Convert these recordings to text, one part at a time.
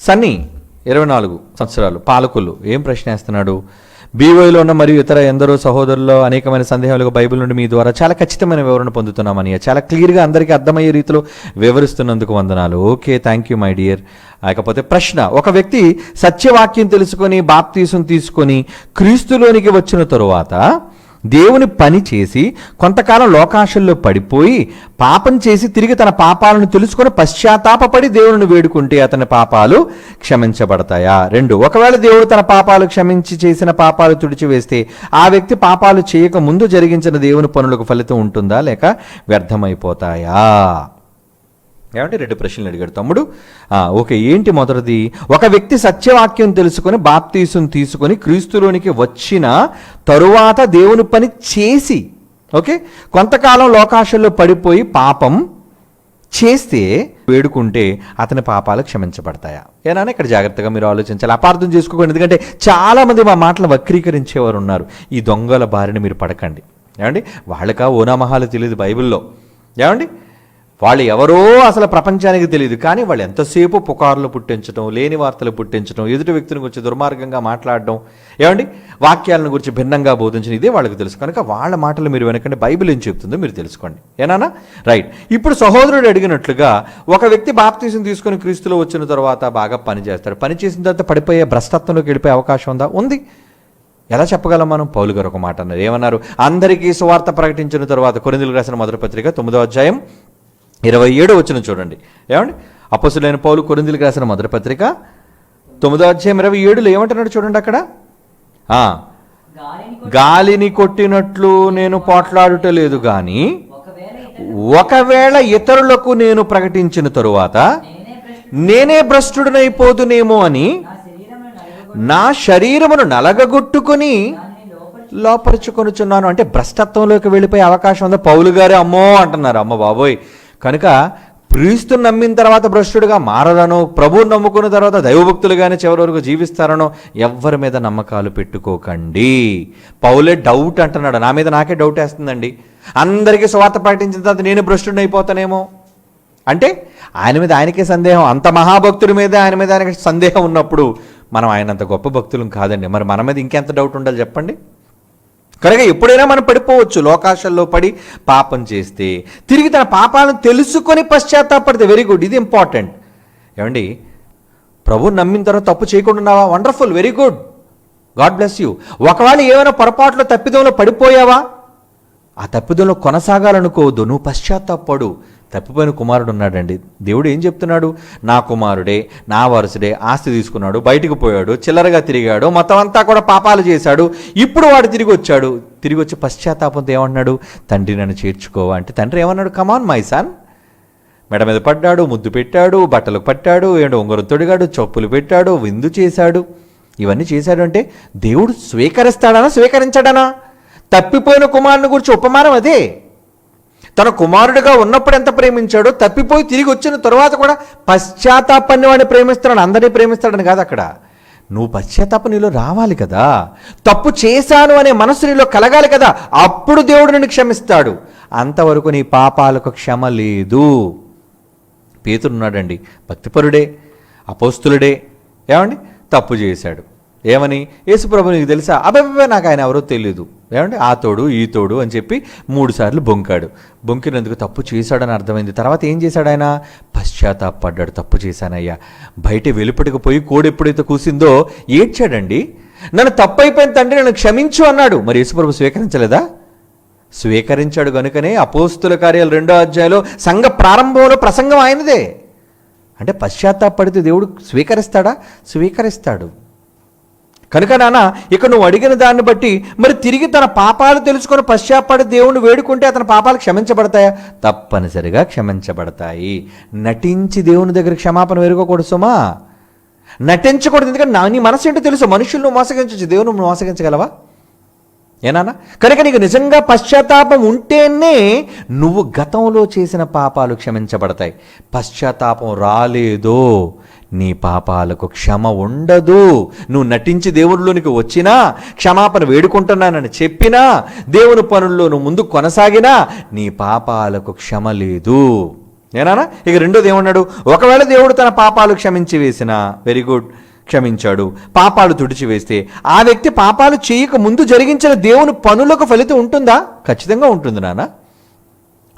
సన్నీ ఇరవై నాలుగు సంవత్సరాలు పాలకులు ఏం ప్రశ్న వేస్తున్నాడు? బీవైలో ఉన్న మరియు ఇతర ఎందరో సహోదరుల్లో అనేకమైన సందేహాలకు బైబిల్ నుండి మీ ద్వారా చాలా ఖచ్చితమైన వివరణ పొందుతున్నామని చాలా క్లియర్గా అందరికీ అర్థమయ్యే రీతిలో వివరిస్తున్నందుకు వందనాలు. Okay thank you my dear. లేకపోతే ప్రశ్న ఒక వ్యక్తి సత్యవాక్యం తెలుసుకొని బాప్తీసం తీసుకొని క్రీస్తులోనికి వచ్చిన తరువాత దేవుని పని చేసి కొంతకాలం లోకాశల్లో పడిపోయి పాపం చేసి తిరిగి తన పాపాలను తెలుసుకొని పశ్చాత్తాపడి దేవుని వేడుకుంటే అతని పాపాలు క్షమించబడతాయా? రెండు ఒకవేళ దేవుడు తన పాపాలు క్షమించి చేసిన పాపాలు తుడిచివేస్తే ఆ వ్యక్తి పాపాలు చేయక ముందు జరిగించిన దేవుని పనులకు ఫలితం ఉంటుందా? లేక వ్యర్థమైపోతాయా? ఏమంటే రెండు ప్రశ్నలు అడిగాడు. తమ్ముడు ఓకే ఏంటి మొదటిది? ఒక వ్యక్తి సత్యవాక్యం తెలుసుకొని బాప్తీసును తీసుకొని క్రీస్తులోనికి వచ్చిన తరువాత దేవుని పని చేసి ఓకే కొంతకాలం లోకాశల్లో పడిపోయి పాపం చేస్తే వేడుకుంటే అతని పాపాలు క్షమించబడతాయా? ఏనా ఇక్కడ జాగ్రత్తగా మీరు ఆలోచించాలి. అపార్థం చేసుకోకండి. ఎందుకంటే చాలామంది మా మాటలు వక్రీకరించేవారు ఉన్నారు. ఈ దొంగల బారిన మీరు పడకండి. ఏమండి? వాళ్ళకా ఓనామహాలు తెలియదు బైబిల్లో. ఏమండి? వాళ్ళు ఎవరో అసలు ప్రపంచానికి తెలియదు కానీ వాళ్ళు ఎంతసేపు పుకార్లు పుట్టించడం లేని వార్తలు పుట్టించడం ఎదుటి వ్యక్తిని గురించి దుర్మార్గంగా మాట్లాడడం ఏమండి? వాక్యాలను గురించి భిన్నంగా బోధించడం ఇదే వాళ్ళకి తెలుసు. కనుక వాళ్ళ మాటలు మీరు వెనకండి. బైబిల్ ఏం చెప్తుందో మీరు తెలుసుకోండి. ఏనానా రైట్. ఇప్పుడు సహోదరుడు అడిగినట్లుగా ఒక వ్యక్తి బాప్తీసం తీసుకొని క్రీస్తులో వచ్చిన తర్వాత బాగా పనిచేస్తాడు పనిచేసిన పని చేసిన తర్వాత పడిపోయే భ్రష్టత్వంలోకి వెళ్ళిపోయే అవకాశం ఉందా? ఉంది. ఎలా చెప్పగలం మనం? పౌలు గారు ఒక మాట అన్నారు. ఏమన్నారు? అందరికీ సువార్త ప్రకటించిన తర్వాత కొరిందులు రాసిన మొదటి పత్రిక తొమ్మిదో అధ్యాయం ఇరవై ఏడు వచ్చిన చూడండి. ఏమండి? అపసులైన పౌలు కొరిందులకు రాసిన మొదటి పత్రిక తొమ్మిదో అధ్యాయం ఇరవై ఏడులో ఏమంటున్నాడు చూడండి అక్కడ? గాలిని కొట్టినట్లు నేను పోట్లాడుట లేదు కానీ ఒకవేళ ఇతరులకు నేను ప్రకటించిన తరువాత నేనే ప్రశ్న భ్రష్టుడనైపోదునేమో అని నా శరీరమును నలగగొట్టుకుని లోపరుచుకొనుచున్నాను. అంటే భ్రష్టత్వంలోకి వెళ్ళిపోయే అవకాశం ఉందా? పౌలు గారే అమ్మో అంటున్నారు. అమ్మ బాబోయ్ కనుక క్రీస్తు నమ్మిన తర్వాత భ్రష్టుడిగా మారదనో ప్రభువు నమ్ముకున్న తర్వాత దైవభక్తులుగానే చివరి వరకు జీవిస్తారనో ఎవ్వరి మీద నమ్మకాలు పెట్టుకోకండి. పౌలే డౌట్ అంటున్నాడు. నా మీద నాకే డౌట్ వేస్తుందండి. అందరికీ స్వార్థ పాటించిన తర్వాత నేను భ్రష్టుడిని అయిపోతానేమో? అంటే ఆయన మీద ఆయనకే సందేహం. అంత మహాభక్తుడి మీద ఆయన మీద ఆయనకి సందేహం ఉన్నప్పుడు మనం ఆయన అంత గొప్ప భక్తులం కాదండి. మరి మన మీద ఇంకెంత డౌట్ ఉండాలి చెప్పండి? కనుక ఎప్పుడైనా మనం పడిపోవచ్చు. లోకాశల్లో పడి పాపం చేస్తే తిరిగి తన పాపాలను తెలుసుకొని పశ్చాత్తాపడితే వెరీ గుడ్ ఇది ఇంపార్టెంట్ ఏమండి? ప్రభు నమ్మిన తర్వాత తప్పు చేయకుండా ఉన్నావా? Wonderful very good God bless you ఒకవేళ ఏమైనా పొరపాట్లో తప్పిదంలో పడిపోయావా? ఆ తప్పిదంలో కొనసాగాలనుకోవద్దు. నువ్వు పశ్చాత్తాపడు తప్పిపోయిన కుమారుడు ఉన్నాడండి. దేవుడు ఏం చెప్తున్నాడు? నా కుమారుడే నా వారసుడే ఆస్తి తీసుకున్నాడు బయటికి పోయాడు చిల్లరగా తిరిగాడు మొత్తం అంతా కూడా పాపాలు చేశాడు ఇప్పుడు వాడు తిరిగి వచ్చాడు. తిరిగి వచ్చి పశ్చాత్తాపంతో ఏమన్నాడు? తండ్రి నన్ను చేర్చుకోవా అంటే తండ్రి ఏమన్నాడు? కమాన్ మైసాన్ మెడ మీద పడ్డాడు ముద్దు పెట్టాడు బట్టలకు పట్టాడు ఏంటో ఉంగరం తొడిగాడు చెప్పులు పెట్టాడు విందు చేశాడు. ఇవన్నీ చేశాడు అంటే దేవుడు స్వీకరిస్తాడనా స్వీకరించాడనా? తప్పిపోయిన కుమారుని గురించి ఉపమానం అదే. తన కుమారుడిగా ఉన్నప్పుడు ఎంత ప్రేమించాడో తప్పిపోయి తిరిగి వచ్చిన తర్వాత కూడా పశ్చాత్తాపాన్ని వాడిని ప్రేమిస్తాడని అందరినీ ప్రేమిస్తాడని కాదు అక్కడ. నువ్వు పశ్చాత్తాపం నీలో రావాలి కదా. తప్పు చేశాను అనే మనసు నీలో కలగాలి కదా. అప్పుడు దేవుడు నిన్ను క్షమిస్తాడు. అంతవరకు నీ పాపాలకు క్షమ లేదు. పేతుడున్నాడండి భక్తిపరుడే అపోస్తులుడే. ఏమండి? తప్పు చేశాడు. ఏమని? యేసుప్రభు నీకు తెలుసా? అబ్బాయి నాకు ఆయన ఎవరో తెలియదు ఏమంటే ఆ తోడు ఈ తోడు అని చెప్పి మూడుసార్లు బొంకాడు. బొంకినందుకు తప్పు చేశాడని అర్థమైంది. తర్వాత ఏం చేశాడు ఆయన? పశ్చాత్తాపడ్డాడు. తప్పు చేశానయ్యా. బయట వెలుపటికి పోయి కోడి ఎప్పుడైతే కూసిందో ఏడ్చాడండి. నన్ను తప్పు అయిపోయిన తండ్రి నన్ను క్షమించు అన్నాడు. మరి యేసుప్రభు స్వీకరించలేదా? స్వీకరించాడు గనుకనే అపోస్తుల కార్యాలు రెండో అధ్యాయంలో సంఘ ప్రారంభంలో ప్రసంగం ఆయనదే. అంటే పశ్చాత్తాపడితే దేవుడు స్వీకరిస్తాడా? స్వీకరిస్తాడు. కనుక నాన్న ఇక నువ్వు అడిగిన దాన్ని బట్టి మరి తిరిగి తన పాపాలు తెలుసుకొని పశ్చాత్పడి దేవుణ్ణి వేడుకుంటే అతని పాపాలు క్షమించబడతాయా? తప్పనిసరిగా క్షమించబడతాయి. నటించి దేవుని దగ్గర క్షమాపణ వేడుకోకూడదు సుమా. నటించకూడదు ఎందుకంటే నా నీ మనసు ఏంటో తెలుసు. మనుషులను మోసగించవచ్చు దేవుని మోసగించగలవా? ఏనానా కనుక నీకు నిజంగా పశ్చాత్తాపం ఉంటేనే నువ్వు గతంలో చేసిన పాపాలు క్షమించబడతాయి. పశ్చాత్తాపం రాలేదో. నీ పాపాలకు క్షమ ఉండదు. నువ్వు నటించి దేవుడిలోనికి వచ్చినా క్షమాపణ వేడుకుంటున్నానని చెప్పినా దేవుని పనుల్లో నువ్వు ముందు కొనసాగినా నీ పాపాలకు క్షమ లేదు. ఏనానా ఇక రెండోది ఏమన్నాడు? ఒకవేళ దేవుడు తన పాపాలు క్షమించి వేసినా వెరీ గుడ్ క్షమించాడు. పాపాలు తుడిచివేస్తే ఆ వ్యక్తి పాపాలు చేయక ముందు జరిగించిన దేవుని పనులకు ఫలితం ఉంటుందా? ఖచ్చితంగా ఉంటుంది నాన్న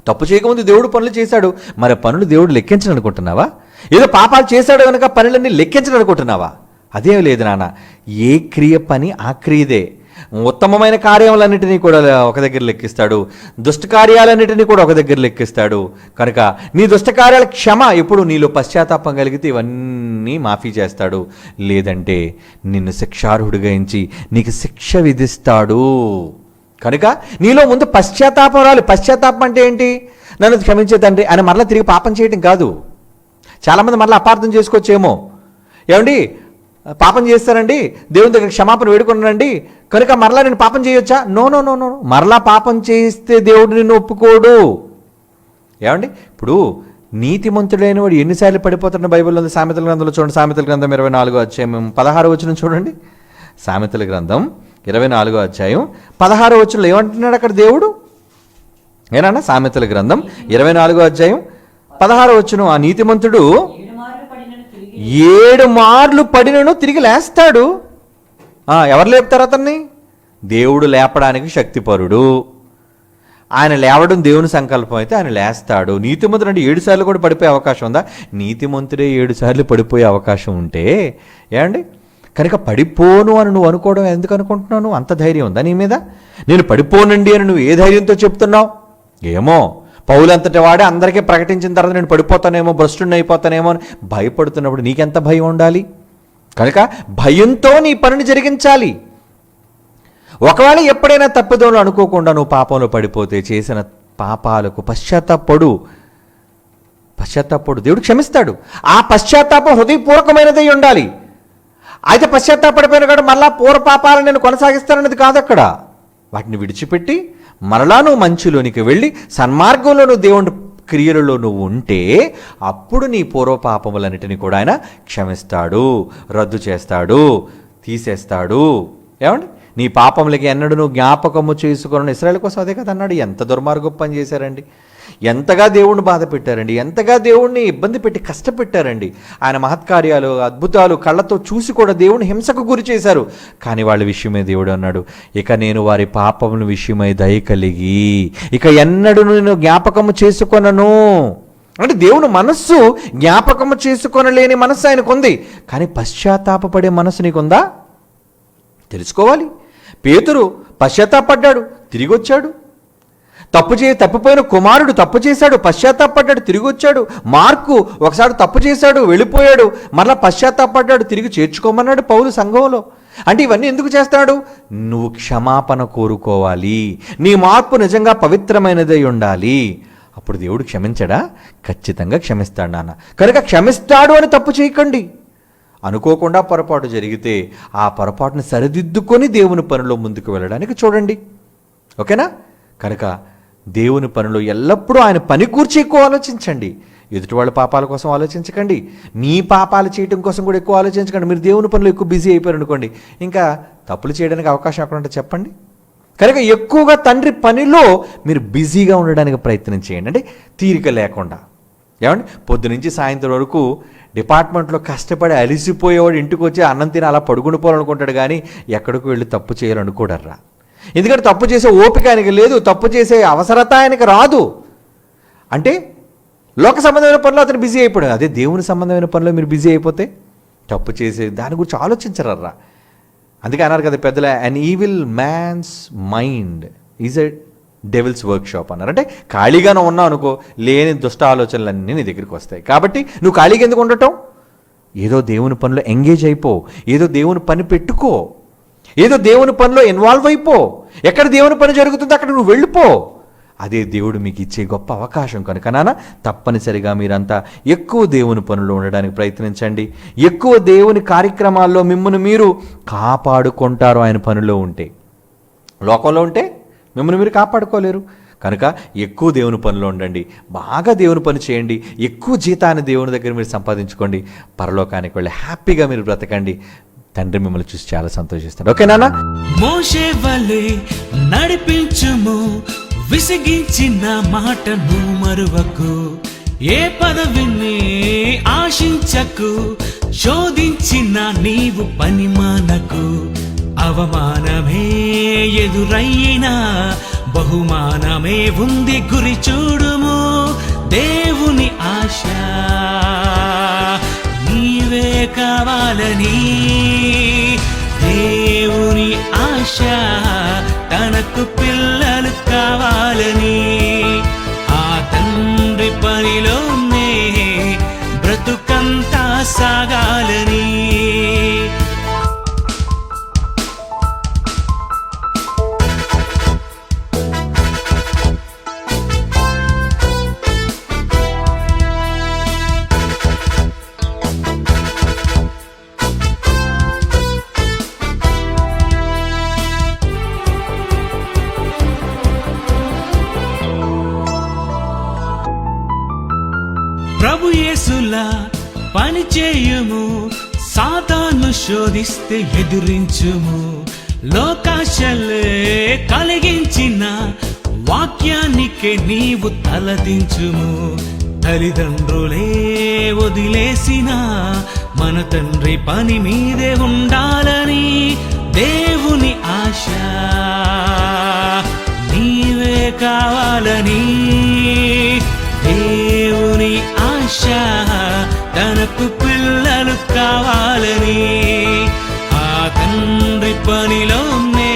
తప్పు చేయకముందు దేవుడు పనులు చేశాడు. మరి పనులు దేవుడు లెక్కించను అనుకుంటున్నావా ఏదో పాపాలు చేశాడు కనుక పనులన్నీ లెక్కించడం అనుకుంటున్నావా? అదేం లేదు నాన్న. ఏ క్రియ పని ఆ క్రియదే. ఉత్తమమైన కార్యములన్నిటినీ కూడా ఒక దగ్గర లెక్కిస్తాడు. దుష్ట కార్యాలన్నిటినీ కూడా ఒక దగ్గర లెక్కిస్తాడు. కనుక నీ దుష్ట కార్యాల క్షమ ఎప్పుడు నీలో పశ్చాత్తాపం కలిగితే ఇవన్నీ మాఫీ చేస్తాడు. లేదంటే నిన్ను శిక్షార్హుడిగా ఎంచి నీకు శిక్ష విధిస్తాడు. కనుక నీలో ముందు పశ్చాత్తాపం రాలి. పశ్చాత్తాపం అంటే ఏంటి? నన్ను క్షమించే తండ్రి ఆయన మరలా తిరిగి పాపం చేయటం కాదు. చాలామంది మళ్ళీ అపార్థం చేసుకోవచ్చేమో. ఏమండి? పాపం చేస్తారండి? దేవుని దగ్గర క్షమాపణ వేడుకున్నానండి కనుక మరలా నేను పాపం చేయొచ్చా? నో నో నో నో మరలా పాపం చేస్తే దేవుడు నిన్ను ఒప్పుకోడు. ఏమండి? ఇప్పుడు నీతిమంతుడైన వాడు ఎన్నిసార్లు పడిపోతున్న బైబిల్లో ఉంది? సామెతల గ్రంథంలో చూడండి. సామెతల గ్రంథం ఇరవై నాలుగో అధ్యాయం పదహారు వచ్చిన చూడండి. సామెతల గ్రంథం ఇరవై నాలుగో అధ్యాయం పదహారు వచ్చిన ఏమంటున్నాడు అక్కడ దేవుడు? ఏనా సామెతల గ్రంథం ఇరవై నాలుగో అధ్యాయం పదహారు వచ్చును ఆ నీతిమంతుడు ఏడు మార్లు పడినను తిరిగి లేస్తాడు. ఎవరు లేపుతారు అతన్ని? దేవుడు లేపడానికి శక్తిపరుడు. ఆయన లేవడం దేవుని సంకల్పం అయితే ఆయన లేస్తాడు. నీతిమంతుడు అంటే ఏడు సార్లు కూడా పడిపోయే అవకాశం ఉందా? నీతిమంతుడే ఏడు సార్లు పడిపోయే అవకాశం ఉంటే ఏమండి? కనుక పడిపోను అని నువ్వు అనుకోవడం ఎందుకు అనుకుంటున్నావు? నువ్వు అంత ధైర్యం ఉందా నీ మీద? నేను పడిపోనండి అని నువ్వు ఏ ధైర్యంతో చెప్తున్నావు? ఏమో. పౌలంతటి వాడే అందరికీ ప్రకటించిన తర్వాత నేను పడిపోతానేమో భ్రష్టుని అయిపోతానేమో అని భయపడుతున్నప్పుడు నీకెంత భయం ఉండాలి? కనుక భయంతో నీ పనిని జరిగించాలి. ఒకవేళ ఎప్పుడైనా తప్పిదోలు అనుకోకుండా నువ్వు పాపంలో పడిపోతే చేసిన పాపాలకు పశ్చాత్తాపడు. పశ్చాత్తాపడు. దేవుడు క్షమిస్తాడు. ఆ పశ్చాత్తాపం హృదయపూర్వకమైనదై ఉండాలి. అయితే పశ్చాత్తాపడిపోయిన కూడా మళ్ళా పూర్వ పాపాలను నేను కొనసాగిస్తానన్నది కాదు అక్కడ వాటిని విడిచిపెట్టి మరలా నువ్వు మంచిలోనికి వెళ్ళి సన్మార్గంలో నువ్వు దేవుని క్రియలలో నువ్వు ఉంటే అప్పుడు నీ పూర్వపాపములన్నిటిని కూడా ఆయన క్షమిస్తాడు రద్దు చేస్తాడు తీసేస్తాడు. ఏమండి? నీ పాపములకి ఎన్నడూ నువ్వు జ్ఞాపకము చేసుకుని ఇస్రాయల్ కోసం అదే కదా అన్నాడు. ఎంత దుర్మార్గం పని చేశారండి. ఎంతగా దేవుణ్ణి బాధ పెట్టారండి ఎంతగా దేవుణ్ణి ఇబ్బంది పెట్టి కష్టపెట్టారండి. ఆయన మహత్కార్యాలు అద్భుతాలు కళ్ళతో చూసి కూడా దేవుని హింసకు గురి చేశారు. కానీ వాళ్ళ విషయమే దేవుడు అన్నాడు ఇక నేను వారి పాపముల విషయమై దయ కలిగి ఇక ఎన్నడూ నేను జ్ఞాపకము చేసుకొనను. అంటే దేవుని మనస్సు జ్ఞాపకము చేసుకొనలేని మనస్సు ఆయనకుంది. కానీ పశ్చాత్తాపపడే మనస్సు నీకుందా? తెలుసుకోవాలి. పేతురు పశ్చాత్తాపడ్డాడు తిరిగి వచ్చాడు తప్పు చే తప్పిపోయిన కుమారుడు తప్పు చేశాడు పశ్చాత్తాపడ్డాడు తిరిగి వచ్చాడు మార్కు ఒకసారి తప్పు చేశాడు వెళ్ళిపోయాడు. మరలా పశ్చాత్తాపడ్డాడు తిరిగి చేర్చుకోమన్నాడు పౌలు సంఘంలో. అంటే ఇవన్నీ ఎందుకు చేస్తాడు? నువ్వు క్షమాపణ కోరుకోవాలి. నీ మార్పు నిజంగా పవిత్రమైనదై ఉండాలి. అప్పుడు దేవుడు క్షమించడా? ఖచ్చితంగా క్షమిస్తాడు నాన్న. కనుక క్షమిస్తాడు అని తప్పు చేయకండి. అనుకోకుండా పొరపాటు జరిగితే ఆ పొరపాటును సరిదిద్దుకొని దేవుని పనిలో ముందుకు వెళ్ళడానికి చూడండి. ఓకేనా? కనుక దేవుని పనిలో ఎల్లప్పుడూ ఆయన పని కూర్చి ఎక్కువ ఆలోచించండి. ఎదుటి వాళ్ళ పాపాల కోసం ఆలోచించకండి. మీ పాపాలు చేయడం కోసం కూడా ఎక్కువ ఆలోచించకండి. మీరు దేవుని పనులు ఎక్కువ బిజీ అయిపోయారు అనుకోండి. ఇంకా తప్పులు చేయడానికి అవకాశం ఎక్కడ ఉంటే చెప్పండి. కనుక ఎక్కువగా తండ్రి పనిలో మీరు బిజీగా ఉండడానికి ప్రయత్నం చేయండి. అంటే తీరిక లేకుండా. ఏమండి? పొద్దు నుంచి సాయంత్రం వరకు డిపార్ట్మెంట్లో కష్టపడి అలిసిపోయేవాడు ఇంటికి వచ్చి అన్నం తిని అలా పడుకుని పోవాలనుకుంటాడు కానీ ఎక్కడికి వెళ్ళి తప్పు చేయాలనుకోడర్రా ఎందుకంటే తప్పు చేసే ఓపిక ఆయనకి లేదు తప్పు చేసే అవసరత ఆయనకి రాదు. అంటే లోక సంబంధమైన పనిలో అతను బిజీ అయిపోయాడు. అదే దేవుని సంబంధమైన పనిలో మీరు బిజీ అయిపోతే తప్పు చేసే దాని గురించి ఆలోచించరర్రా. అందుకే అన్నారు కదా పెద్దల an evil man's mind is a devil's workshop అన్నారు. అంటే ఖాళీగానే ఉన్నావు అనుకో లేని దుష్ట ఆలోచనలన్నీ నీ దగ్గరికి వస్తాయి. కాబట్టి నువ్వు ఖాళీగా ఎందుకు ఉండటం? ఏదో దేవుని పనిలో ఎంగేజ్ అయిపో ఏదో దేవుని పని పెట్టుకో. ఏదో దేవుని పనిలో ఇన్వాల్వ్ అయిపో. ఎక్కడ దేవుని పని జరుగుతుందో అక్కడ నువ్వు వెళ్ళిపో. అదే దేవుడు మీకు ఇచ్చే గొప్ప అవకాశం కనుక నాన్న తప్పనిసరిగా మీరంతా ఎక్కువ దేవుని పనులు ఉండడానికి ప్రయత్నించండి. ఎక్కువ దేవుని కార్యక్రమాల్లో మిమ్మల్ని మీరు కాపాడుకుంటారు ఆయన పనిలో ఉంటే. లోకంలో ఉంటే మిమ్మల్ని మీరు కాపాడుకోలేరు. కనుక ఎక్కువ దేవుని పనిలో ఉండండి. బాగా దేవుని పని చేయండి. ఎక్కువ జీతాన్ని దేవుని దగ్గర మీరు సంపాదించుకోండి. పరలోకానికి వెళ్ళి హ్యాపీగా మీరు బ్రతకండి. తండ్రి మిమ్మల్ని చూసి చాలా సంతోషిస్తాడు. ఓకేనా మోషే వలె నడిపించుము విసిగించిన మాటను మరువకు. ఏ పదవిని ఆశించకు శోధించిన నీవు పని మానకు. అవమానమే ఎదురయ్యినా బహుమానమే ఉంది గురి చూడుము. దేవుని ఆశ కావాలని. దేవుని ఆశ తనకు పిల్లలు కావాలని. ఆ తండ్రి పనిలోనే బ్రతుకంతా సాగాలని. ప్రభు యేసులా పని చేయుము సాతాను శోధిస్తే ఎదురించుము. లోకాశలే కలిగించిన వాక్యానికే నీవు తలదించుము. తల్లిదండ్రులే వదిలేసిన మన తండ్రి పని మీదే ఉండాలని దేవుని ఆశ. నీవే కావాలని కావాలని ఆ తండ్రి పనిలోనే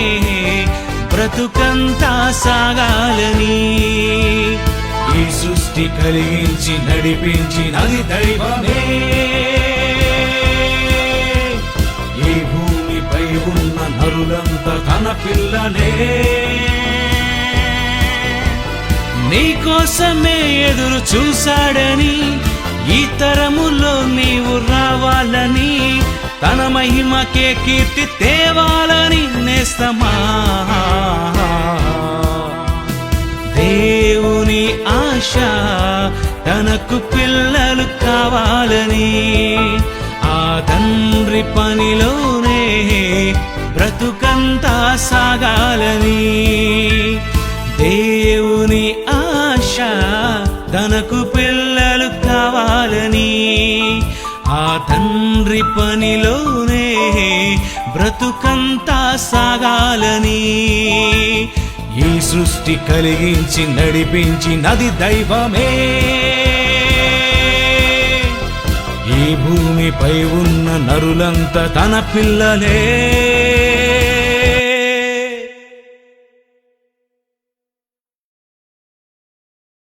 బ్రతుకంతా సాగాలని. ఈ సృష్టి కలిగించి నడిపించినది దైవమే. ఈ భూమిపై ఉన్న నరులంతా తన పిల్లలే నీకోసమే ఎదురు చూశాడని ఈ తరములో నీవు రావాలని తన మహిమకే కీర్తి తేవాలని నేస్తమా? దేవుని ఆశ తనకు పిల్లలు కావాలని ఆ తండ్రి పనిలోనే బ్రతుకంతా సాగాలని. దేవుని ఆశ తనకు తండ్రి పనిలోనే బ్రతుకంతా సాగాలని. ఈ సృష్టి కలిగించి నడిపించి నది దైవమే. ఈ భూమిపై ఉన్న నరులంతా తన పిల్లలే.